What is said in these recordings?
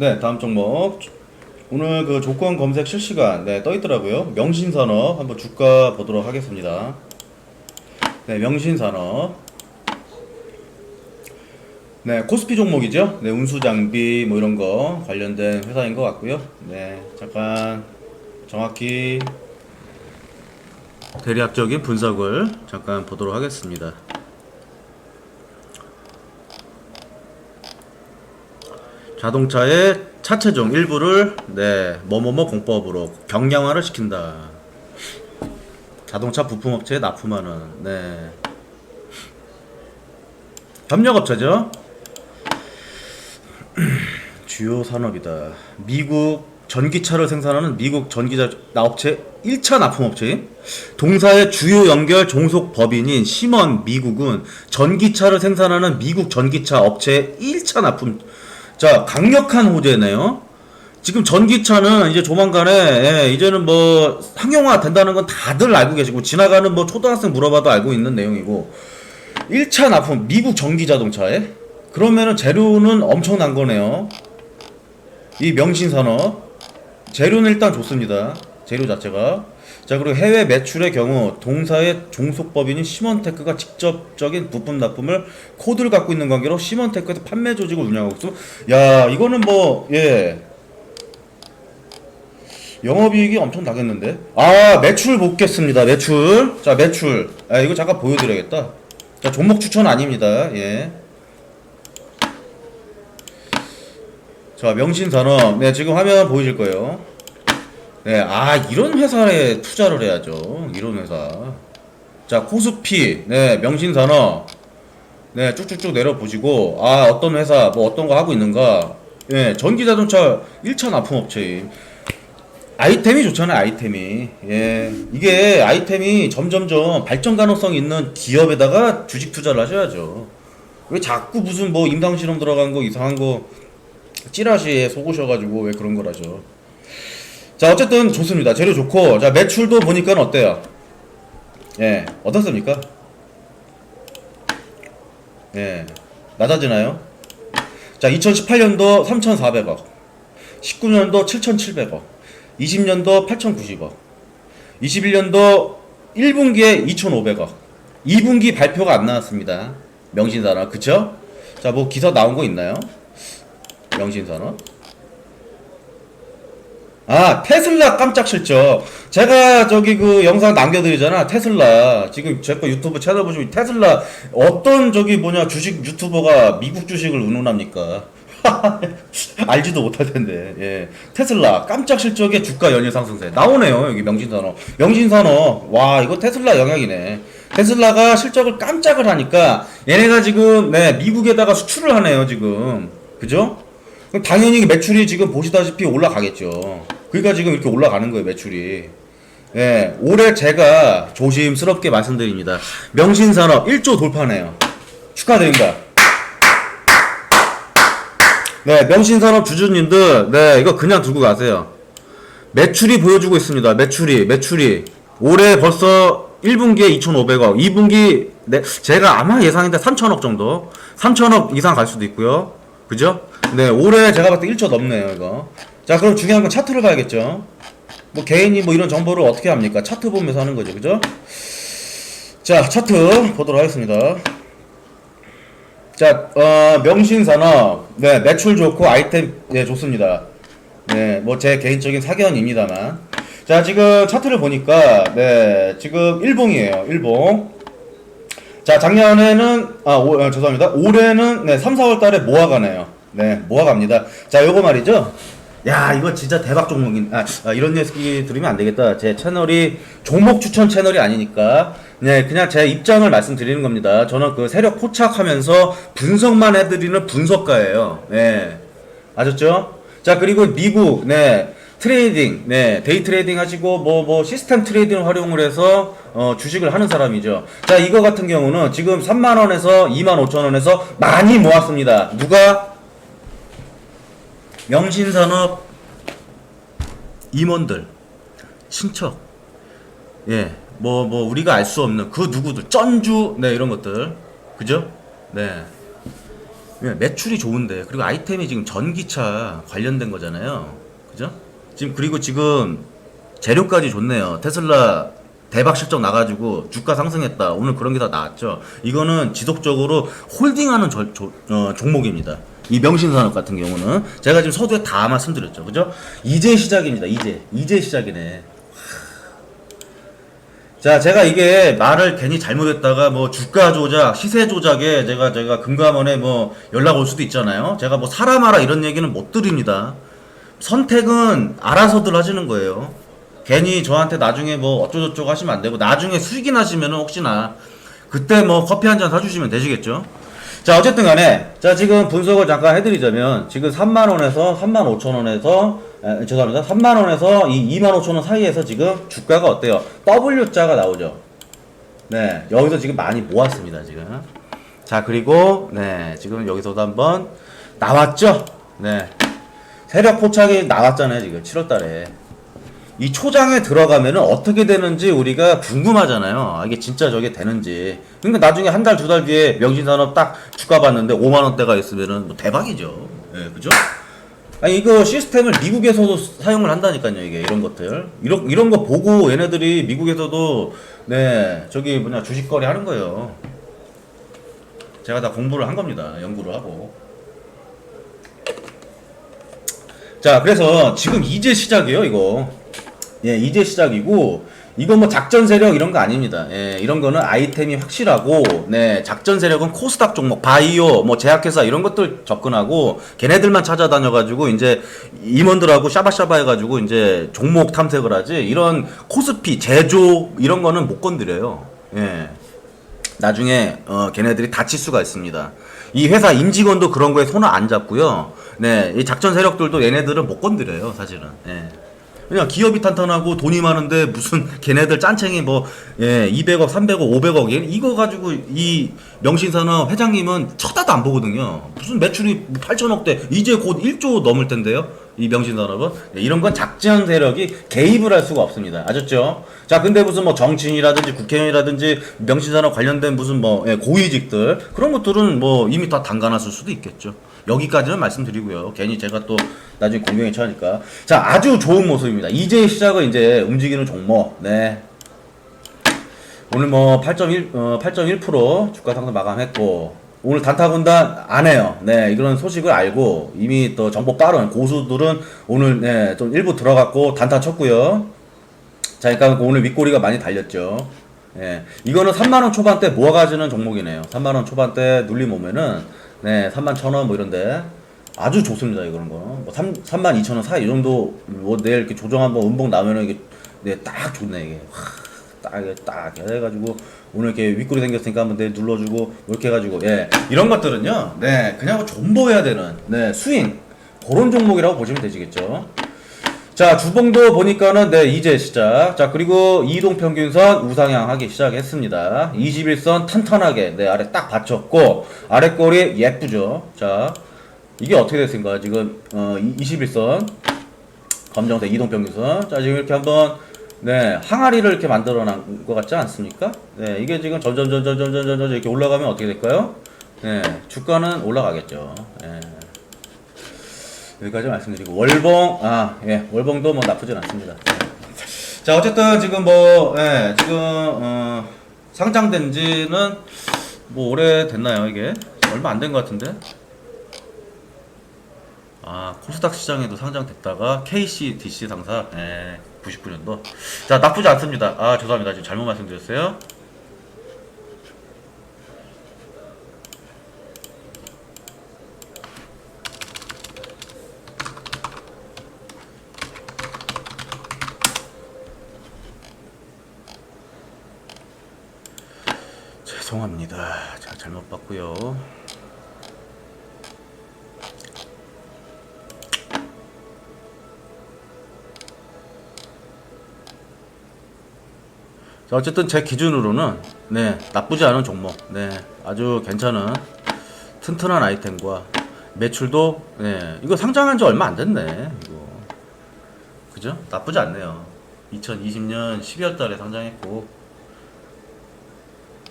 네, 다음 종목. 오늘 그 조건 검색 실시간 네, 떠 있더라고요. 명신산업 한번 주가 보도록 하겠습니다. 네, 명신산업. 네, 코스피 종목이죠. 네, 운수 장비 뭐 이런 거 관련된 회사인 것 같고요. 네, 잠깐 정확히 대략적인 분석을 잠깐 보도록 하겠습니다. 자동차의 차체종 일부를 네 뭐뭐뭐 공법으로 경량화를 시킨다. 자동차 부품업체에 납품하는 네 협력업체죠. 주요 산업이다. 미국 전기차를 생산하는 미국 전기자 업체 1차 납품업체인 동사의 주요 연결 종속 법인인 시먼 미국은 전기차를 생산하는 미국 전기차 업체 1차 납품 자 강력한 호재네요. 지금 전기차는 이제 조만간에 예, 이제는 뭐 상용화 된다는 건 다들 알고 계시고 지나가는 뭐 초등학생 물어봐도 알고 있는 내용이고 1차 납품 미국 전기 자동차에 그러면은 재료는 엄청난 거네요. 이 명신 산업 재료는 일단 좋습니다. 재료 자체가 자 그리고 해외 매출의 경우 동사의 종속법인인 시먼테크가 직접적인 부품 납품을 코드를 갖고 있는 관계로 시먼테크에서 판매 조직을 운영하고 있어. 야 이거는 뭐 예 영업이익이 엄청 나겠는데? 아 매출 보겠습니다. 매출 자 매출 아 이거 잠깐 보여드려야겠다. 자 종목 추천 아닙니다. 예. 자 명신산업 네 지금 화면 보이실 거예요. 네, 아 이런 회사에 투자를 해야죠. 이런 회사. 자 코스피, 네 명신산업, 네 쭉쭉쭉 내려 보시고 아 어떤 회사 뭐 어떤 거 하고 있는가. 예, 전기자동차 1차 납품업체인 아이템이 좋잖아요. 아이템이 예 이게 아이템이 점점점 발전 가능성 있는 기업에다가 주식 투자를 하셔야죠. 왜 자꾸 무슨 뭐 임상 실험 들어간 거 이상한 거 찌라시에 속으셔가지고 왜 그런 거라죠. 자 어쨌든 좋습니다. 재료 좋고. 자 매출도 보니까 어때요? 예 어떻습니까? 예 낮아지나요? 자 2018년도 3,400억 19년도 7,700억 20년도 8,090억 21년도 1분기에 2,500억. 2분기 발표가 안 나왔습니다. 명신산업. 그쵸? 자 뭐 기사 나온 거 있나요? 명신산업 아 테슬라 깜짝 실적. 제가 저기 그 영상 남겨드리잖아 테슬라. 지금 제 거 유튜브 채널 보시면 테슬라 어떤 저기 뭐냐 주식 유튜버가 미국 주식을 운운합니까? 알지도 못할 텐데 예. 테슬라 깜짝 실적의 주가 연일 상승세. 나오네요 여기 명신산업. 명신산업. 와 이거 테슬라 영향이네. 테슬라가 실적을 깜짝을 하니까 얘네가 지금 네 미국에다가 수출을 하네요 지금. 그죠? 당연히 매출이 지금 보시다시피 올라가겠죠. 그러니까 지금 이렇게 올라가는 거예요, 매출이. 예, 올해 제가 조심스럽게 말씀드립니다. 명신산업 1조 돌파네요. 축하드립니다. 네, 명신산업 주주님들, 네, 이거 그냥 두고 가세요. 매출이 보여주고 있습니다. 매출이, 매출이. 올해 벌써 1분기에 2,500억, 2분기, 네, 제가 아마 예상인데 3,000억 정도. 3,000억 이상 갈 수도 있고요. 그죠? 네, 올해 제가 봤을 때 1조 넘네요, 이거. 자, 그럼 중요한 건 차트를 봐야겠죠. 뭐 개인이 뭐 이런 정보를 어떻게 합니까? 차트 보면서 하는 거죠, 그죠? 자, 차트 보도록 하겠습니다. 자, 어, 명신산업, 네, 매출 좋고 아이템, 네, 좋습니다. 네, 뭐 제 개인적인 사견입니다만. 자, 지금 차트를 보니까, 네, 지금 일봉이에요, 일봉. 자, 작년에는, 아, 오, 아, 죄송합니다. 올해는, 네, 3, 4월 달에 모아가네요. 네, 모아갑니다. 자, 요거 말이죠. 야, 이거 진짜 대박 종목인, 아, 아, 이런 얘기 들으면 안 되겠다. 제 채널이 종목 추천 채널이 아니니까. 네, 그냥 제 입장을 말씀드리는 겁니다. 저는 그 세력 포착하면서 분석만 해드리는 분석가예요. 네. 아셨죠? 자, 그리고 미국, 네. 트레이딩, 네, 데이 트레이딩 하시고, 뭐, 뭐, 시스템 트레이딩 활용을 해서, 어, 주식을 하는 사람이죠. 자, 이거 같은 경우는 지금 3만원에서 2만 5천원에서 많이 모았습니다. 누가? 명신산업 임원들, 친척, 예, 뭐, 뭐, 우리가 알 수 없는 그 누구들, 쩐주, 네, 이런 것들. 그죠? 네. 예, 매출이 좋은데 그리고 아이템이 지금 전기차 관련된 거잖아요. 그죠? 지금 그리고 지금 재료까지 좋네요. 테슬라 대박 실적 나가지고 주가 상승했다. 오늘 그런 게 다 나왔죠. 이거는 지속적으로 홀딩하는 저- 조- 어, 종목입니다. 이 명신산업 같은 경우는 제가 지금 서두에 다 말씀드렸죠. 그죠? 이제 시작입니다. 이제 이제 시작이네. 자, 제가 이게 말을 괜히 잘못했다가 뭐 주가 조작, 시세 조작에 제가 제가 금감원에 뭐 연락 올 수도 있잖아요. 제가 뭐 사람하라 이런 얘기는 못 드립니다. 선택은 알아서들 하시는 거예요. 괜히 저한테 나중에 뭐 어쩌고저쩌고 하시면 안 되고 나중에 수익이 나시면은 혹시나 그때 뭐 커피 한 잔 사주시면 되시겠죠. 자 어쨌든 간에 자 지금 분석을 잠깐 해드리자면 지금 3만원에서 3만 5천원에서 죄송합니다. 3만원에서 이 2만 5천원 사이에서 지금 주가가 어때요? W자가 나오죠. 네 여기서 지금 많이 모았습니다 지금. 자 그리고 네 지금 여기서도 한번 나왔죠? 네. 세력 포착이 나왔잖아요 지금. 7월달에 이 초장에 들어가면은 어떻게 되는지 우리가 궁금하잖아요. 아, 이게 진짜 저게 되는지. 그러니까 나중에 한 달, 두 달 뒤에 명신산업 딱 주가 봤는데 5만원대가 있으면은 뭐 대박이죠. 예, 그죠? 아니, 이거 시스템을 미국에서도 사용을 한다니까요, 이게. 이런 것들. 이런, 이런 거 보고 얘네들이 미국에서도, 네, 저기 뭐냐, 주식거래 하는 거예요. 제가 다 공부를 한 겁니다. 연구를 하고. 자, 그래서 지금 이제 시작이에요, 이거. 예, 이제 시작이고 이건 뭐 작전 세력 이런 거 아닙니다. 예, 이런 거는 아이템이 확실하고 네, 작전 세력은 코스닥 종목, 바이오, 뭐 제약회사 이런 것들 접근하고 걔네들만 찾아다녀 가지고 이제 임원들하고 샤바샤바 해 가지고 이제 종목 탐색을 하지. 이런 코스피, 제조 이런 거는 못 건드려요. 예. 나중에 어, 걔네들이 다칠 수가 있습니다. 이 회사 임직원도 그런 거에 손을 안 잡고요. 네, 이 작전 세력들도 얘네들은 못 건드려요, 사실은. 예. 그냥 기업이 탄탄하고 돈이 많은데 무슨 걔네들 짠챙이 뭐 예, 200억, 300억, 500억 이거 가지고 이 명신산업 회장님은 쳐다도 안 보거든요. 무슨 매출이 8천억대 이제 곧 1조 넘을 텐데요. 이 명신산업은 예, 이런 건 작전 세력이 개입을 할 수가 없습니다. 아셨죠? 자, 근데 무슨 뭐 정치인이라든지 국회의원이라든지 명신 산업 관련된 무슨 뭐 예, 고위직들 그런 것들은 뭐 이미 다 담가놨을 수도 있겠죠. 여기까지는 말씀드리고요. 괜히 제가 또 나중에 공경에 처하니까. 자, 아주 좋은 모습입니다. 이제 시작은 이제 움직이는 종목. 네. 오늘 뭐 8.1, 어, 8.1% 주가 상승 마감했고, 오늘 단타 군단 안 해요. 네, 이런 소식을 알고, 이미 또 정보 빠른 고수들은 오늘, 네, 좀 일부 들어갔고, 단타 쳤고요. 자, 그러니까 오늘 윗꼬리가 많이 달렸죠. 예, 이거는 3만원 초반대 모아가지는 종목이네요. 3만원 초반대 눌림 오면은, 네, 3만 1천원 뭐 이런데, 아주 좋습니다, 이거는 거. 뭐 3, 3만 2천원 사이, 이 정도, 뭐 내일 이렇게 조정 한번 음봉 나면은 이게, 네, 딱 좋네, 이게. 딱, 이게 딱 해가지고, 오늘 이렇게 윗골이 생겼으니까 한번 내일 눌러주고, 뭐 이렇게 해가지고, 예. 이런 것들은요, 네, 그냥 뭐 존버해야 되는, 네, 스윙. 그런 종목이라고 보시면 되시겠죠. 자, 주봉도 보니까는 네, 이제 시작. 자, 그리고 이동 평균선 우상향 하기 시작했습니다. 21선 탄탄하게 네, 아래 딱 받쳤고 아래 꼬리 예쁘죠. 자, 이게 어떻게 됐습니까? 지금 어 21선 검정색 이동 평균선. 자, 지금 이렇게 한번 네, 항아리를 이렇게 만들어 놓은 것 같지 않습니까? 네, 이게 지금 점점 점점 점점 점점 이렇게 올라가면 어떻게 될까요? 네, 주가는 올라가겠죠. 네. 여기까지 말씀드리고 월봉 아 예 월봉도 뭐 나쁘진 않습니다. 자 어쨌든 지금 뭐 예, 지금 어, 상장된 지는 뭐 오래 됐나요 이게 얼마 안 된 것 같은데 아 코스닥 시장에도 상장됐다가 KCDC 상사 예, 99년도 자 나쁘지 않습니다. 아 죄송합니다 지금 잘못 말씀드렸어요. 죄송합니다. 자, 잘못 봤고요. 자, 어쨌든 제 기준으로는 네, 나쁘지 않은 종목. 네, 아주 괜찮은 튼튼한 아이템과 매출도 네, 이거 상장한 지 얼마 안 됐네. 이거. 그죠? 나쁘지 않네요. 2020년 12월 달에 상장했고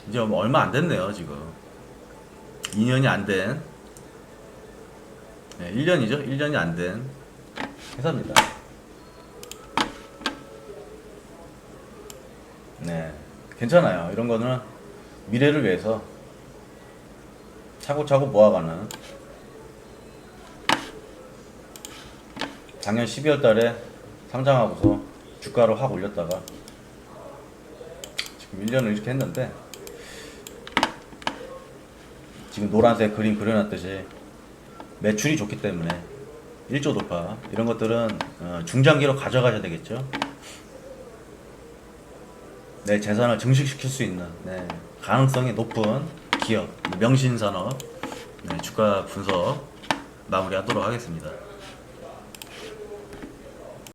이제 뭐 얼마 안 됐네요 지금 2년이 안된 네, 1년이죠. 1년이 안 된 회사입니다. 네, 괜찮아요. 이런 거는 미래를 위해서 차고차고 모아가는 작년 12월 달에 상장하고서 주가를 확 올렸다가 지금 1년을 이렇게 했는데 지금 노란색 그림 그려놨듯이 매출이 좋기 때문에 1조 돌파 이런 것들은 어, 중장기로 가져가셔야 되겠죠. 내 재산을 증식시킬 수 있는 네, 가능성이 높은 기업 명신산업 네, 주가 분석 마무리하도록 하겠습니다.